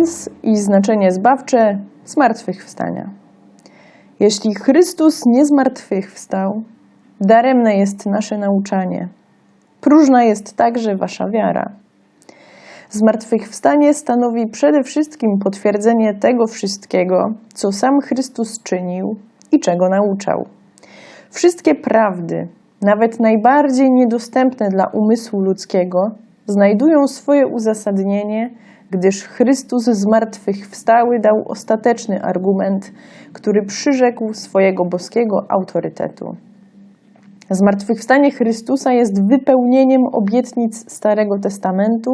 Sens i znaczenie zbawcze zmartwychwstania. Jeśli Chrystus nie zmartwychwstał, daremne jest nasze nauczanie. Próżna jest także wasza wiara. Zmartwychwstanie stanowi przede wszystkim potwierdzenie tego wszystkiego, co sam Chrystus czynił i czego nauczał. Wszystkie prawdy, nawet najbardziej niedostępne dla umysłu ludzkiego, znajdują swoje uzasadnienie, gdyż Chrystus zmartwychwstały dał ostateczny argument, który przyrzekł swojego boskiego autorytetu. Zmartwychwstanie Chrystusa jest wypełnieniem obietnic Starego Testamentu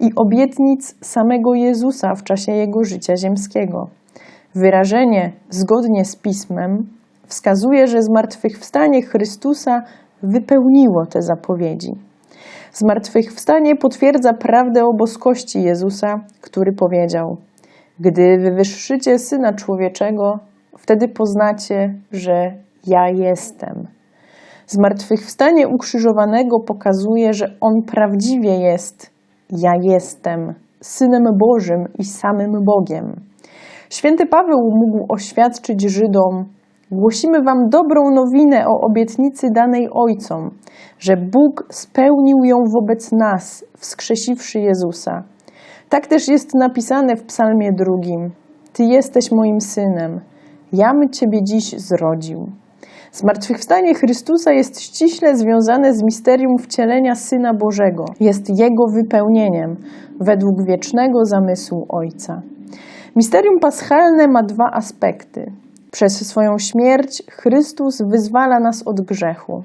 i obietnic samego Jezusa w czasie jego życia ziemskiego. Wyrażenie zgodnie z Pismem wskazuje, że zmartwychwstanie Chrystusa wypełniło te zapowiedzi. Zmartwychwstanie potwierdza prawdę o boskości Jezusa, który powiedział: Gdy wywyższycie syna człowieczego, wtedy poznacie, że ja jestem. Zmartwychwstanie ukrzyżowanego pokazuje, że on prawdziwie jest ja jestem synem Bożym i samym Bogiem. Święty Paweł mógł oświadczyć Żydom: Głosimy wam dobrą nowinę o obietnicy danej Ojcom, że Bóg spełnił ją wobec nas, wskrzesiwszy Jezusa. Tak też jest napisane w Psalmie drugim: Ty jesteś moim synem, jam Ciebie dziś zrodził. Zmartwychwstanie Chrystusa jest ściśle związane z misterium wcielenia Syna Bożego. Jest Jego wypełnieniem według wiecznego zamysłu Ojca. Misterium paschalne ma dwa aspekty. Przez swoją śmierć Chrystus wyzwala nas od grzechu.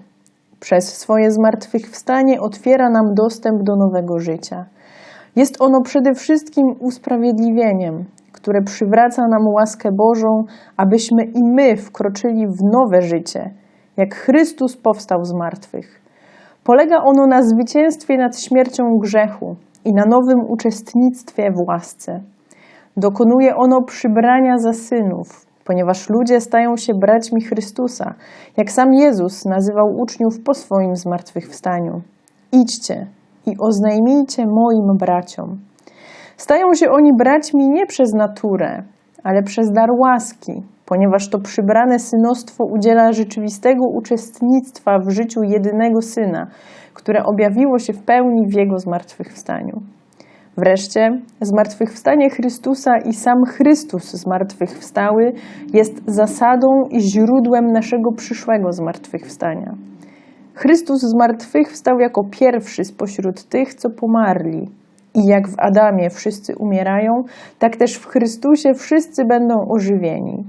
Przez swoje zmartwychwstanie otwiera nam dostęp do nowego życia. Jest ono przede wszystkim usprawiedliwieniem, które przywraca nam łaskę Bożą, abyśmy i my wkroczyli w nowe życie, jak Chrystus powstał z martwych. Polega ono na zwycięstwie nad śmiercią grzechu i na nowym uczestnictwie w łasce. Dokonuje ono przybrania za synów, ponieważ ludzie stają się braćmi Chrystusa, jak sam Jezus nazywał uczniów po swoim zmartwychwstaniu. Idźcie i oznajmijcie moim braciom. Stają się oni braćmi nie przez naturę, ale przez dar łaski, ponieważ to przybrane synostwo udziela rzeczywistego uczestnictwa w życiu jedynego syna, które objawiło się w pełni w jego zmartwychwstaniu. Wreszcie, zmartwychwstanie Chrystusa i sam Chrystus zmartwychwstały jest zasadą i źródłem naszego przyszłego zmartwychwstania. Chrystus zmartwychwstał jako pierwszy spośród tych, co pomarli. I jak w Adamie wszyscy umierają, tak też w Chrystusie wszyscy będą ożywieni.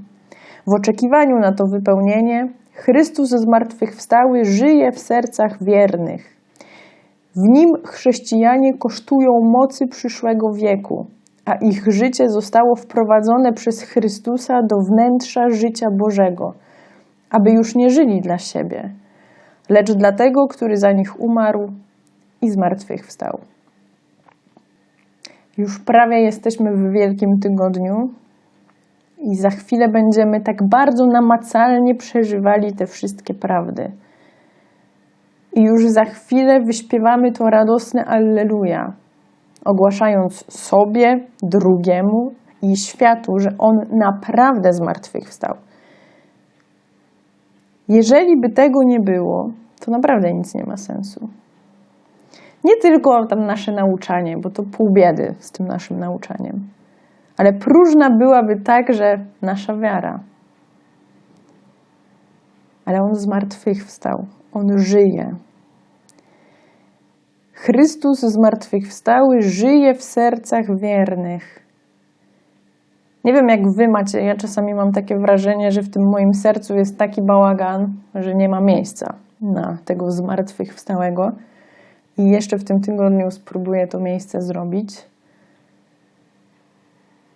W oczekiwaniu na to wypełnienie, Chrystus zmartwychwstały żyje w sercach wiernych. W nim chrześcijanie kosztują mocy przyszłego wieku, a ich życie zostało wprowadzone przez Chrystusa do wnętrza życia Bożego, aby już nie żyli dla siebie, lecz dla tego, który za nich umarł i zmartwychwstał. Już prawie jesteśmy w Wielkim Tygodniu i za chwilę będziemy tak bardzo namacalnie przeżywali te wszystkie prawdy. I już za chwilę wyśpiewamy to radosne Alleluja, ogłaszając sobie, drugiemu i światu, że On naprawdę zmartwychwstał. Jeżeli by tego nie było, to naprawdę nic nie ma sensu. Nie tylko tam nasze nauczanie, bo to pół biedy z tym naszym nauczaniem, ale próżna byłaby także nasza wiara. Ale On zmartwychwstał, On żyje. Chrystus zmartwychwstały żyje w sercach wiernych. Nie wiem, jak wy macie, ja czasami mam takie wrażenie, że w tym moim sercu jest taki bałagan, że nie ma miejsca na tego zmartwychwstałego. I jeszcze w tym tygodniu spróbuję to miejsce zrobić.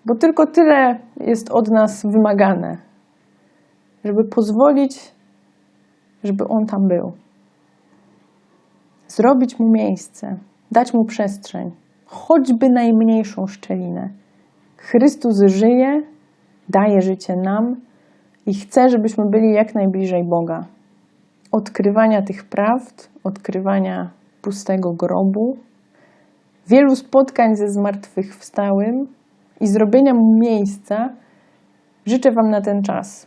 Bo tylko tyle jest od nas wymagane, żeby pozwolić, żeby On tam był. Zrobić Mu miejsce, dać Mu przestrzeń, choćby najmniejszą szczelinę. Chrystus żyje, daje życie nam i chce, żebyśmy byli jak najbliżej Boga. Odkrywania tych prawd, odkrywania pustego grobu, wielu spotkań ze zmartwychwstałym i zrobienia mu miejsca życzę Wam na ten czas.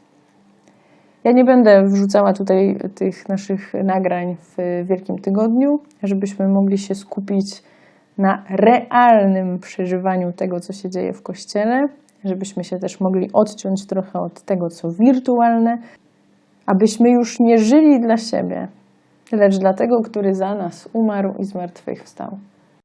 Ja nie będę wrzucała tutaj tych naszych nagrań w Wielkim Tygodniu, żebyśmy mogli się skupić na realnym przeżywaniu tego, co się dzieje w kościele, żebyśmy się też mogli odciąć trochę od tego, co wirtualne, abyśmy już nie żyli dla siebie, lecz dla tego, który za nas umarł i zmartwychwstał.